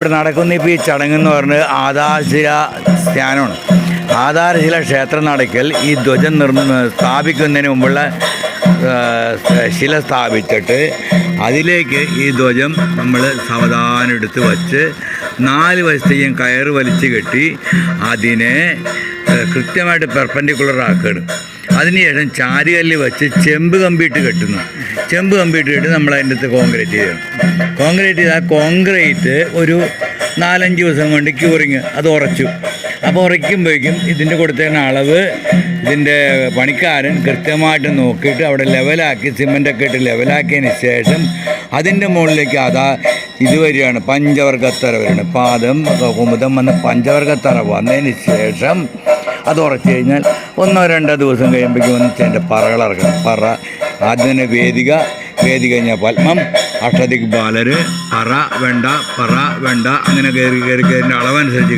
ഇവിടെ നടക്കുന്ന ഇപ്പോൾ ഈ ചടങ്ങെന്ന് പറഞ്ഞത് ആധാരശില ധ്യാനമാണ്. ആധാരശില ക്ഷേത്ര നടക്കൽ ഈ ധ്വജം നിർമ്മ സ്ഥാപിക്കുന്നതിന് മുമ്പുള്ള ശില സ്ഥാപിച്ചിട്ട് അതിലേക്ക് ഈ ധ്വജം നമ്മൾ സാവധാനം എടുത്ത് വച്ച് നാല് വശത്തേക്കും കയറ് വലിച്ച് കെട്ടി അതിനെ കൃത്യമായിട്ട് പെർപ്പൻഡിക്കുലർ ആക്കുകയാണ്. അതിനുശേഷം ചാരികല്ല് വെച്ച് ചെമ്പ് കമ്പിയിട്ട് കെട്ടുന്നു. ചെമ്പ് കമ്പിയിട്ട് കെട്ടി നമ്മൾ അതിന്റെ അകത്ത് കോൺക്രീറ്റ് ചെയ്യണം കോൺക്രീറ്റ് ചെയ്ത് ആ കോൺക്രീറ്റ് ഒരു നാലഞ്ച് ദിവസം കൊണ്ട് ക്യൂറിങ് അത് ഉറച്ചു. അപ്പോൾ ഉറയ്ക്കുമ്പോഴേക്കും ഇതിന്റെ കൊടുത്തതിന് അളവ് ഇതിന്റെ പണിക്കാരൻ കൃത്യമായിട്ട് നോക്കിയിട്ട് അവിടെ ലെവലാക്കി സിമന്റൊക്കെ ഇട്ട് ലെവലാക്കിയതിന് ശേഷം അതിന്റെ മുകളിലേക്ക് അതാ ഇത് വരികയാണ്. പഞ്ചവർഗത്തറ വരികയാണ്. പാദം കുമുദം വന്ന് പഞ്ചവർഗത്തറ വന്നതിന് ശേഷം അത് ഉറച്ചു കഴിഞ്ഞാൽ ഒന്നോ രണ്ടോ ദിവസം കഴിയുമ്പോഴേക്കും വന്ന് അതിന്റെ പറകൾ ഇറക്കണം. പറ ആദ്യം തന്നെ വേദിക വേദിക കഴിഞ്ഞാൽ പത്മം അഷ്ടദിക് ബാലര് പറ വേണ്ട പറ വേണ്ട അങ്ങനെ കയറി കയറി കയറിന്റെ അളവനുസരിച്ച്